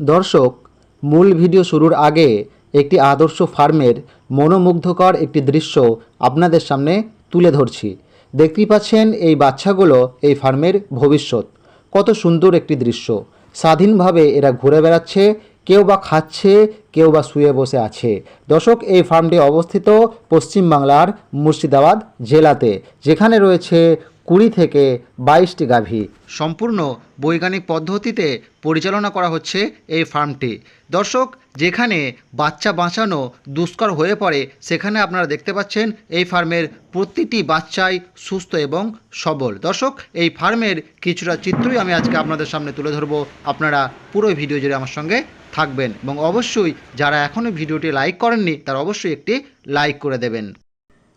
দর্শক, মূল ভিডিও শুরুর আগে একটি আদর্শ ফার্মের মনোমুগ্ধকর একটি দৃশ্য আপনাদের সামনে তুলে ধরছি। দেখতেই পাচ্ছেন এই বাচ্চাগুলো এই ফার্মের ভবিষ্যৎ। কত সুন্দর একটি দৃশ্য। স্বাধীনভাবে এরা ঘুরে বেড়াচ্ছে, কেউ বা খাচ্ছে, কেউ বা শুয়ে বসে আছে। দর্শক, এই ফার্মটি অবস্থিত পশ্চিমবাংলার মুর্শিদাবাদ জেলাতে। যেখানে রয়েছে কুড়ি থেকে বাইশটি গাভী। সম্পূর্ণ বৈজ্ঞানিক পদ্ধতিতে পরিচালনা করা হচ্ছে এই ফার্মটি। দর্শক, যেখানে বাচ্চা বাঁচানো দুষ্কর হয়ে পড়ে, সেখানে আপনারা দেখতে পাচ্ছেন এই ফার্মের প্রতিটি বাচ্চাই সুস্থ এবং সবল। দর্শক, এই ফার্মের কিছুটা চিত্রই আমি আজকে আপনাদের সামনে তুলে ধরবো। আপনারা পুরো ভিডিও জুড়ে আমার সঙ্গে থাকবেন এবং অবশ্যই যারা এখনও ভিডিওটি লাইক করেননি, তারা অবশ্যই একটি লাইক করে দেবেন।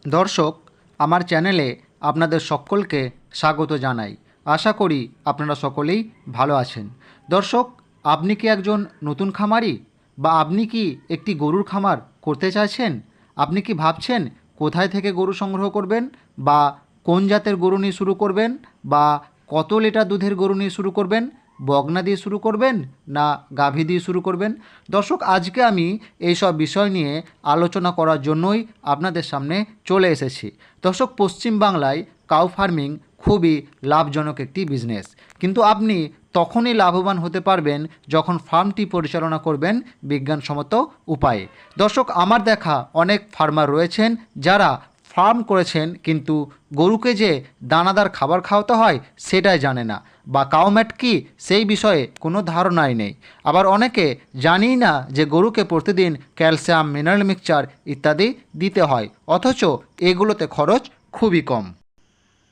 দর্শক, আমার চ্যানেলে আপনাদের সকলকে স্বাগত জানাই। আশা করি আপনারা সকলেই ভালো আছেন। দর্শক, আপনি কি একজন নতুন খামারি? বা আপনি কি একটি গরুর খামার করতে চাইছেন? আপনি কি ভাবছেন কোথায় থেকে গরু সংগ্রহ করবেন? বা কোন জাতের গরু নিয়ে শুরু করবেন? বা কত লিটার দুধের গরু নিয়ে শুরু করবেন? বগনা দিয়ে শুরু করবেন না গাভী দিয়ে শুরু করবেন? দর্শক, আজকে আমি এই সব বিষয় নিয়ে আলোচনা করার জন্যই আপনাদের সামনে চলে এসেছি। দর্শক পশ্চিমবাংলায় কাউ ফার্মিং খুবই লাভজনক একটি বিজনেস কিন্তু আপনি তখনই লাভবান হতে পারবেন যখন ফার্মটি পরিচালনা করবেন বিজ্ঞানসম্মত উপায়ে। দর্শক, আমার দেখা অনেক ফার্মার রয়েছেন যারা ফার্ম করেছেন, কিন্তু গরুকে যে দানাদার খাবার খাওয়াতে হয়, সেটাই জানে না। বা কাউম্যাট কি, সেই বিষয়ে কোনো ধারণাই নেই। আবার অনেকে জানেই না যে গরুকে প্রতিদিন ক্যালসিয়াম, মিনারেল মিক্সচার ইত্যাদি দিতে হয়, অথচ এগুলোতে খরচ খুবই কম।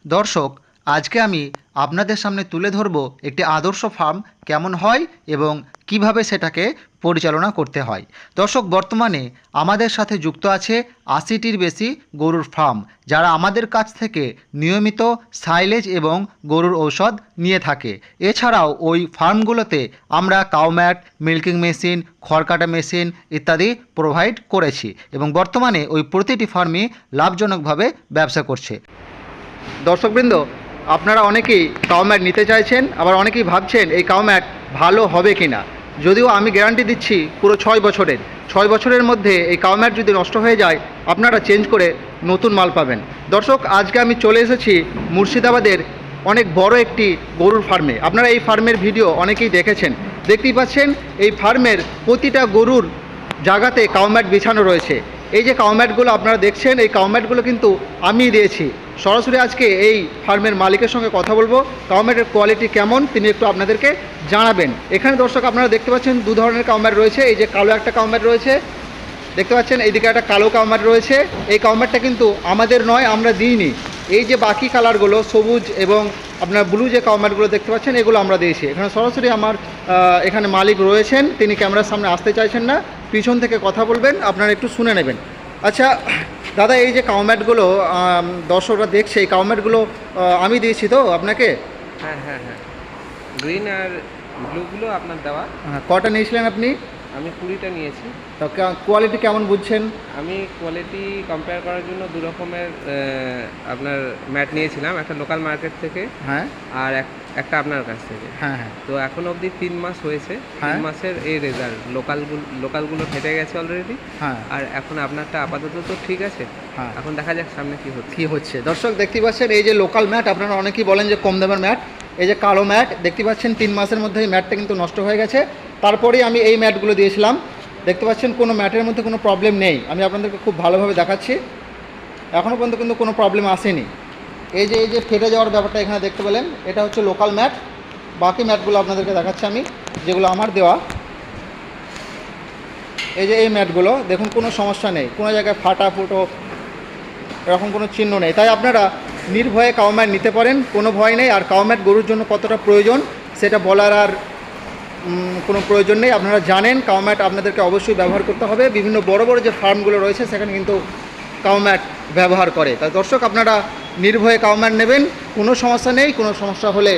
দর্শক, আজকে আমি আপনাদের সামনে তুলে ধরব একটি আদর্শ ফার্ম কেমন হয় এবং কীভাবে সেটাকে পরিচালনা করতে হয়। দর্শক, বর্তমানে আমাদের সাথে যুক্ত আছে আশিটির বেশি গরুর ফার্ম যারা আমাদের কাছ থেকে নিয়মিত সাইলেজ এবং গরুর ঔষধ নিয়ে থাকে। এছাড়াও ওই ফার্মগুলোতে আমরা কাউম্যাট মিল্কিং মেশিন খড়কাটা মেশিন ইত্যাদি প্রোভাইড করেছি এবং বর্তমানে ওই প্রতিটি ফার্মই লাভজনকভাবে ব্যবসা করছে। দর্শকবৃন্দ আপনারা অনেকেই কাউম্যাট নিতে চাইছেন, আবার অনেকেই ভাবছেন এই কাউম্যাট ভালো হবে কি না যদিও আমি গ্যারান্টি দিচ্ছি পুরো ছয় বছরের। ছয় বছরের মধ্যে এই কাউম্যাট যদি নষ্ট হয়ে যায়, আপনারা চেঞ্জ করে নতুন মাল পাবেন। দর্শক, আজকে আমি চলে এসেছি মুর্শিদাবাদের অনেক বড় একটি গরুর ফার্মে আপনারা এই ফার্মের ভিডিও অনেকেই দেখেছেন। দেখতেই পাচ্ছেন, এই ফার্মের প্রতিটা গরুর জায়গাতে কাউম্যাট বিছানো রয়েছে। এই যে কাউম্যাটগুলো আপনারা দেখছেন, এই কাউম্যাটগুলো কিন্তু আমি দিয়েছি। সরাসরি আজকে এই ফার্মের মালিকের সঙ্গে কথা বলব। কাউম্যাটের কোয়ালিটি কেমন, তিনি একটু আপনাদেরকে জানাবেন। এখানে দর্শক, আপনারা দেখতে পাচ্ছেন দু ধরনের কাউম্যাট রয়েছে। এই যে কালো একটা কাউম্যাট রয়েছে, দেখতে পাচ্ছেন এইদিকে একটা কালো কাউম্যাট রয়েছে। এই কাউম্যাটটা কিন্তু আমাদের নয়, আমরা দিইনি। এই যে বাকি কালারগুলো সবুজ এবং আপনার ব্লু যে কাউম্যাটগুলো দেখতে পাচ্ছেন, এগুলো আমরা দিয়েছি। এখানে সরাসরি আমার এখানে মালিক রয়েছেন। তিনি ক্যামেরার সামনে আসতে চাইছেন না। পিছন থেকে কথা বলবেন, আপনারা একটু শুনে নেবেন। আচ্ছা দাদা এই যে কাউম্যাটগুলো দর্শকরা দেখছে এই কাউম্যাটগুলো আমি দিয়েছি তো আপনাকে? হ্যাঁ হ্যাঁ হ্যাঁ। গ্রিন আর ব্লুগুলো আপনার দেওয়া। হ্যাঁ, কটা নিয়েছিলেন আপনি? আমি কুড়িটা নিয়েছি। তো কোয়ালিটি কেমন বুঝছেন? আমি কোয়ালিটি কম্পেয়ার করার জন্য দু রকমের আপনার ম্যাট নিয়েছিলাম একটা লোকাল মার্কেট থেকে। হ্যাঁ। আর এক- একটা আপনার কাছ থেকে। হ্যাঁ হ্যাঁ। তো এখন অবধি তিন মাস হয়েছে। হ্যাঁ। তিন মাসের এই রেজাল্ট লোকালগুলো লোকালগুলো ফেটে গেছে অলরেডি হ্যাঁ। আর এখন আপনারটা আপাতত তো ঠিক আছে। হ্যাঁ। এখন দেখা যাক সামনে কি হচ্ছে। কি হচ্ছে। দর্শক দেখতে পাচ্ছেন এই যে লোকাল ম্যাট আপনারা অনেকেই বলেন যে কম দামের ম্যাট এই যে কালো ম্যাট দেখতে পাচ্ছেন তিন মাসের মধ্যে এই ম্যাটটা কিন্তু নষ্ট হয়ে গেছে। তারপরেই আমি এই ম্যাটগুলো দিয়েছিলাম। দেখতে পাচ্ছেন কোনো ম্যাটের মধ্যে কোনো প্রবলেম নেই। আমি আপনাদেরকে খুব ভালোভাবে দেখাচ্ছি। এখনও পর্যন্ত কিন্তু কোনো প্রবলেম আসেনি। এই যে এই যে ফেটে যাওয়ার ব্যাপারটা এখানে দেখতে পেলেন, এটা হচ্ছে লোকাল ম্যাট বাকি ম্যাটগুলো আপনাদেরকে দেখাচ্ছি আমি, যেগুলো আমার দেওয়া। এই যে, এই ম্যাটগুলো দেখুন, কোনো সমস্যা নেই। কোনো জায়গায় ফাটা, ফুটো, এরকম কোনো চিহ্ন নেই। তাই আপনারা নির্ভয়ে কাউম্যাট নিতে পারেন, কোনো ভয় নেই। আর কাউম্যাট গরুর জন্য কতটা প্রয়োজন, সেটা বলার আর কোনো প্রয়োজন নেই। আপনারা জানেন কাউম্যাট আপনাদেরকে অবশ্যই ব্যবহার করতে হবে। বিভিন্ন বড় বড় যে ফার্মগুলো রয়েছে, সেখানে কিন্তু কাউম্যাট ব্যবহার করে। তাই দর্শক, আপনারা নির্ভয়ে কাউম্যাট নেবেন, কোনো সমস্যা নেই, কোনো সমস্যা হলে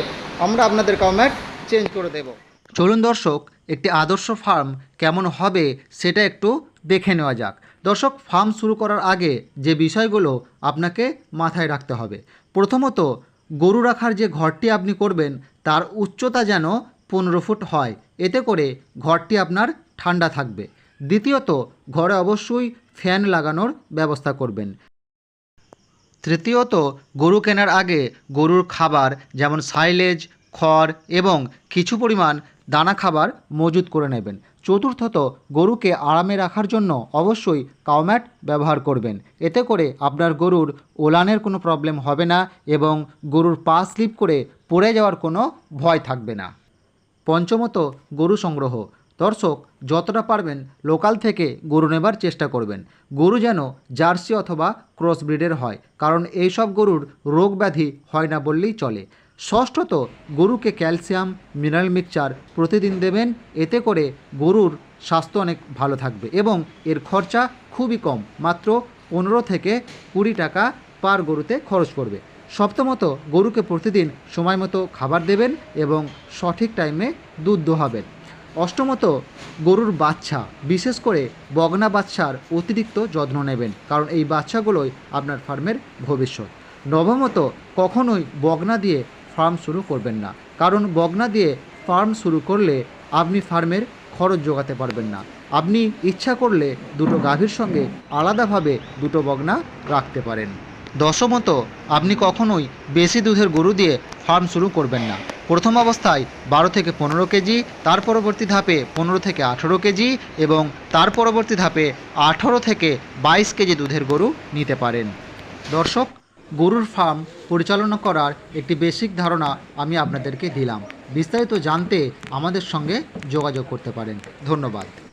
আমরা আপনাদের কাউম্যাট চেঞ্জ করে দেব। চলুন দর্শক, একটি আদর্শ ফার্ম কেমন হবে সেটা একটু দেখে নেওয়া যাক। দর্শক, ফার্ম শুরু করার আগে যে বিষয়গুলো আপনাকে মাথায় রাখতে হবে। প্রথমত, গরু রাখার যে ঘরটি আপনি করবেন, তার উচ্চতা যেন পনেরো ফুট হয়। এতে করে ঘরটি আপনার ঠান্ডা থাকবে। দ্বিতীয়ত, ঘরে অবশ্যই ফ্যান লাগানোর ব্যবস্থা করবেন। তৃতীয়ত, গরু কেনার আগে গরুর খাবার যেমন সাইলেজ খড় এবং কিছু পরিমাণ দানা খাবার মজুত করে নেবেন। চতুর্থত, গরুকে আরামে রাখার জন্য অবশ্যই কাউম্যাট ব্যবহার করবেন। এতে করে আপনার গরুর ওলানের কোনো প্রবলেম হবে না এবং গরুর পা স্লিপ করে পড়ে যাওয়ার কোনো ভয় থাকবে না। পঞ্চমত, গরু সংগ্রহ। দর্শক, যতটা পারবেন লোকাল থেকে গরু নেবার চেষ্টা করবেন। গরু যেন জার্সি অথবা ক্রস ব্রিডের হয়, কারণ এইসব গরুর রোগ ব্যাধি হয় না বললেই চলে। ষষ্ঠত, গরুকে ক্যালসিয়াম, মিনারেল মিক্সচার প্রতিদিন দেবেন, এতে করে গরুর স্বাস্থ্য অনেক ভালো থাকবে এবং এর খরচা খুবই কম, মাত্র পনেরো থেকে কুড়ি টাকা পার গরুতে খরচ পড়বে। সপ্তমত, গরুকে প্রতিদিন সময় মতো খাবার দেবেন এবং সঠিক টাইমে দুধ দোহাবেন। অষ্টমত, গরুর বাচ্চা, বিশেষ করে বগনা বাচ্চার অতিরিক্ত যত্ন নেবেন, কারণ এই বাচ্চাগুলোই আপনার ফার্মের ভবিষ্যৎ। নবমত, কখনোই বগনা দিয়ে ফার্ম শুরু করবেন না, কারণ বগনা দিয়ে ফার্ম শুরু করলে আপনি ফার্মের খরচ জোগাতে পারবেন না। আপনি ইচ্ছা করলে দুটো গাভীর সঙ্গে আলাদাভাবে দুটো বগনা রাখতে পারেন। দশমত, আপনি কখনোই বেশি দুধের গরু দিয়ে ফার্ম শুরু করবেন না। প্রথম অবস্থায় বারো থেকে পনেরো কেজি, তার পরবর্তী ধাপে পনেরো থেকে আঠেরো কেজি এবং তার পরবর্তী ধাপে আঠেরো থেকে বাইশ কেজি দুধের গরু নিতে পারেন। দর্শক, গরুর ফার্ম পরিচালনা করার একটি বেসিক ধারণা আমি আপনাদেরকে দিলাম। বিস্তারিত জানতে আমাদের সঙ্গে যোগাযোগ করতে পারেন। ধন্যবাদ।